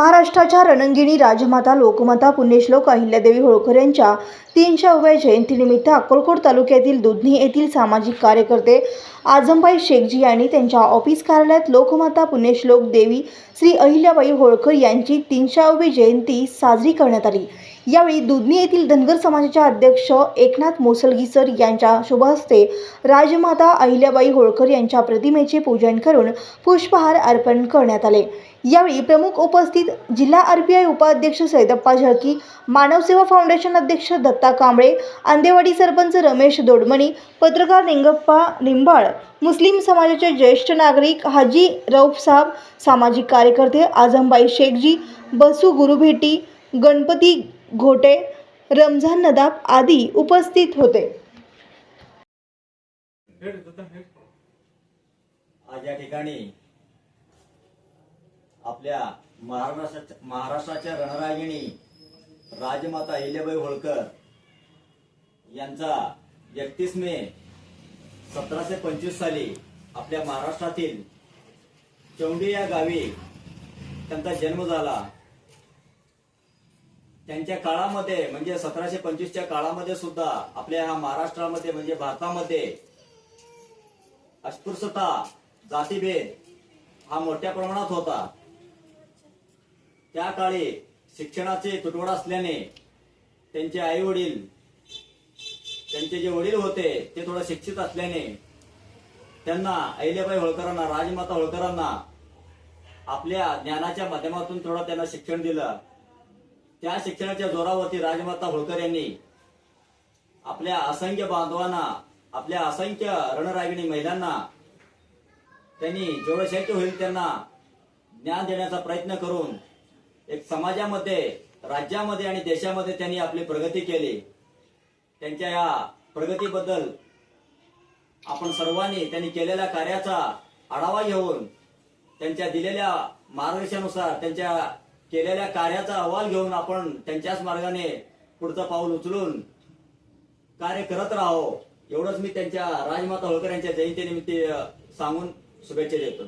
महाराष्ट्राच्या रणंगिणी राजमाता लोकमाता पुण्यश्लोक अहिल्यादेवी होळकर यांच्या तीनशेव्या जयंतीनिमित्त अक्कलकोट तालुक्यातील दुधनी येथील सामाजिक कार्यकर्ते आझमबाई शेखजी यांनी त्यांच्या ऑफिस कार्यालयात लोकमाता पुण्यश्लोक देवी श्री अहिल्याबाई होळकर यांची तीनशेवी जयंती साजरी करण्यात आली. यावेळी दुधनी येथील धनगर समाजाच्या अध्यक्ष एकनाथ मोसलगी सर यांच्या शुभहस्ते राजमाता अहिल्याबाई होळकर यांच्या प्रतिमेचे पूजन करून पुष्पहार अर्पण करण्यात आले. यावेळी प्रमुख उपस्थित जिल्हा आरपीआय उपाध्यक्ष सैदप्पा झळकी मानवसेवा फाउंडेशन अध्यक्ष दत्ता कांबळे आंदेवाडी सरपंच रमेश दोडमणी पत्रकार निंगप्पा निंबाळ मुस्लिम समाजाचे ज्येष्ठ नागरिक हाजी रौफ साहेब सामाजिक कार्यकर्ते आझमबाई शेखजी बसू गुरुभेटी गणपती घोटे रमझान नदाब आदी उपस्थित होते. आज या ठिकाणी आपल्या महाराष्ट्राच्या महाराष्ट्राच्या रणरागिणी राजमाता अहिल्याबाई होळकर यांचा एकतीस मे सतराशे पंचवीस साली आपल्या महाराष्ट्रातील चौंडी या गावी त्यांचा जन्म झाला. त्यांच्या काळामध्ये म्हणजे सतराशे पंचवीसच्या काळामध्ये सुद्धा आपल्या ह्या महाराष्ट्रामध्ये म्हणजे भारतामध्ये अस्पृश्यता जातीभेद हा मोठ्या प्रमाणात होता. त्या काळी शिक्षणाचे तुटवडा असल्याने त्यांचे आई वडील त्यांचे जे वडील होते ते थोडं शिक्षित असल्याने त्यांना अहिल्याबाई होळकरांना राजमाता होळकरांना आपल्या ज्ञानाच्या माध्यमातून थोडं त्यांना शिक्षण दिलं. त्या शिक्षणाच्या जोरावरती राजमाता होळकर यांनी आपल्या असंख्य बांधवांना आपल्या असंख्य रणरागिणी महिलांना त्यांनी जेवढं शक्य होईल त्यांना ज्ञान देण्याचा प्रयत्न करून एक समाजामध्ये राज्यामध्ये आणि देशामध्ये त्यांनी आपली प्रगती केली. त्यांच्या या प्रगतीबद्दल आपण सर्वांनी त्यांनी केलेल्या कार्याचा आढावा घेऊन त्यांच्या दिलेल्या मार्गदर्शनानुसार त्यांच्या केलेल्या कार्याचा अहवाल घेऊन आपण त्यांच्याच मार्गाने पुढचं पाऊल उचलून कार्य करत राहो. एवढंच मी त्यांच्या राजमाता होळकर यांच्या जयंतीनिमित्त सांगून शुभेच्छा देतो.